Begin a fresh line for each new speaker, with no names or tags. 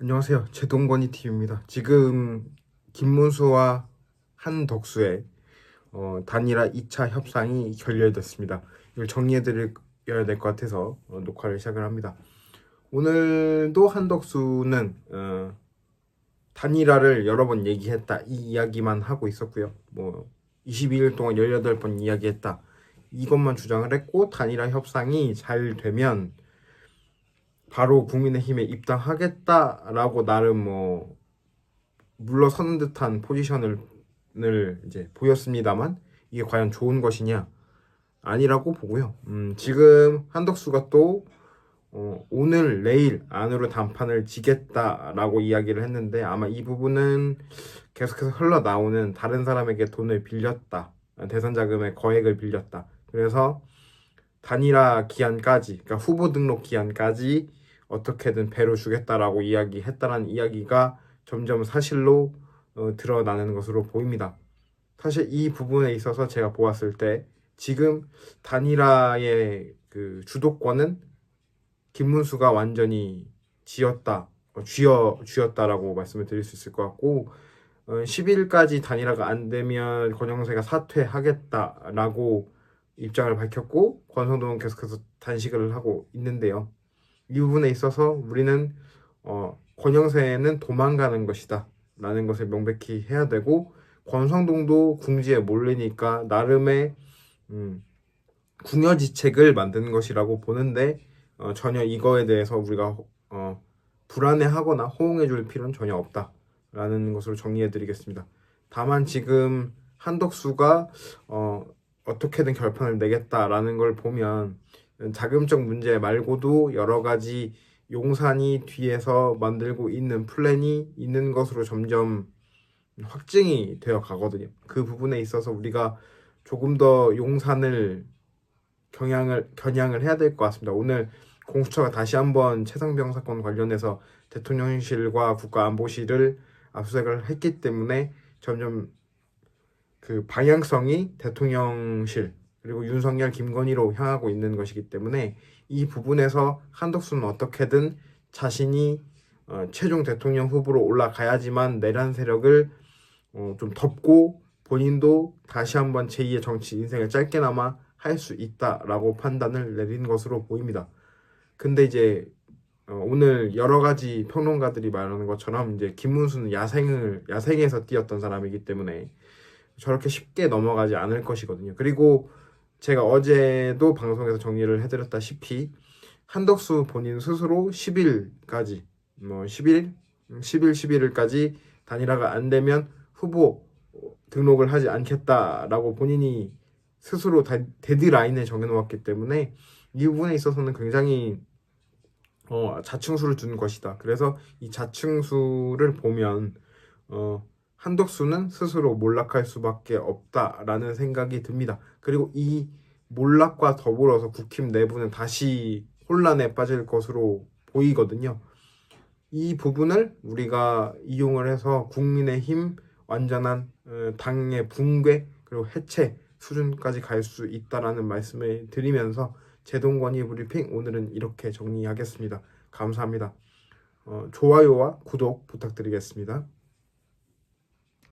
안녕하세요. 제동건이 TV입니다. 지금 김문수와 한덕수의 어, 단일화 2차 협상이 결렬됐습니다. 이걸 정리해드려야 될 것 같아서 어, 녹화를 시작을 합니다. 오늘도 한덕수는 어, 단일화를 여러 번 얘기했다 이 이야기만 하고 있었고요. 뭐 22일 동안 18번 이야기했다 이것만 주장을 했고 단일화 협상이 잘 되면 바로 국민의힘에 입당하겠다라고 나름 뭐 물러서는 듯한 포지션을 을 이제 보였습니다만 이게 과연 좋은 것이냐 아니라고 보고요. 음, 지금 한덕수가 또 어, 오늘 내일 안으로 단판을 지겠다라고 이야기를 했는데 아마 이 부분은 계속해서 흘러나오는 다른 사람에게 돈을 빌렸다 대선 자금의 거액을 빌렸다 그래서 단일화 기한까지 그러니까 후보 등록 기한까지 어떻게든 배로 주겠다라고 이야기했다라는 이야기가 점점 사실로 어, 드러나는 것으로 보입니다. 사실 이 부분에 있어서 제가 보았을 때 지금 단일화의 그 주도권은 김문수가 완전히 쥐었다, 어, 쥐어 쥐었다라고 말씀을 드릴 수 있을 것 같고 어, 10일까지 단일화가 안 되면 권영세가 사퇴하겠다라고 입장을 밝혔고 권성동은 계속해서 단식을 하고 있는데요. 이 부분에 있어서 우리는 어, 권영세는 도망가는 것이다 라는 것을 명백히 해야 되고 권성동도 궁지에 몰리니까 나름의 음, 궁여지책을 만드는 것이라고 보는데 어, 전혀 이거에 대해서 우리가 어, 불안해하거나 호응해줄 필요는 전혀 없다라는 것으로 정리해드리겠습니다. 다만 지금 한덕수가 어, 어떻게든 결판을 내겠다라는 걸 보면 자금적 문제 말고도 여러 가지 용산이 뒤에서 만들고 있는 플랜이 있는 것으로 점점 확증이 되어 가거든요. 그 부분에 있어서 우리가 조금 더 용산을 경향을 겨냥을 해야 될 것 같습니다. 오늘 공수처가 다시 한번 최상병 사건 관련해서 대통령실과 국가안보실을 압수수색을 했기 때문에 점점 그 방향성이 대통령실 그리고 윤석열, 김건희로 향하고 있는 것이기 때문에 이 부분에서 한덕수는 어떻게든 자신이 어, 최종 대통령 후보로 올라가야지만 내란 세력을 어, 좀 덮고 본인도 다시 한번 제2의 정치 인생을 짧게나마 할 수 있다라고 판단을 내린 것으로 보입니다. 근데 이제 어, 오늘 여러 가지 평론가들이 말하는 것처럼 이제 김문수는 야생을 야생에서 뛰었던 사람이기 때문에 저렇게 쉽게 넘어가지 않을 것이거든요. 그리고 제가 어제도 방송에서 정리를 해드렸다시피 한덕수 본인 스스로 10일까지 뭐 10일, 10일, 11일까지 단일화가 안 되면 후보 등록을 하지 않겠다라고 본인이 스스로 다, 데드라인을 정해놓았기 때문에 이 부분에 있어서는 굉장히 어, 자충수를 둔 것이다. 그래서 이 자충수를 보면 어, 한덕수는 스스로 몰락할 수밖에 없다라는 생각이 듭니다. 그리고 이 몰락과 더불어서 국힘 내부는 다시 혼란에 빠질 것으로 보이거든요. 이 부분을 우리가 이용을 해서 국민의힘 완전한 어, 당의 붕괴 그리고 해체 수준까지 갈 수 있다라는 말씀을 드리면서 제동건이 브리핑 오늘은 이렇게 정리하겠습니다. 감사합니다. 어, 좋아요와 구독 부탁드리겠습니다.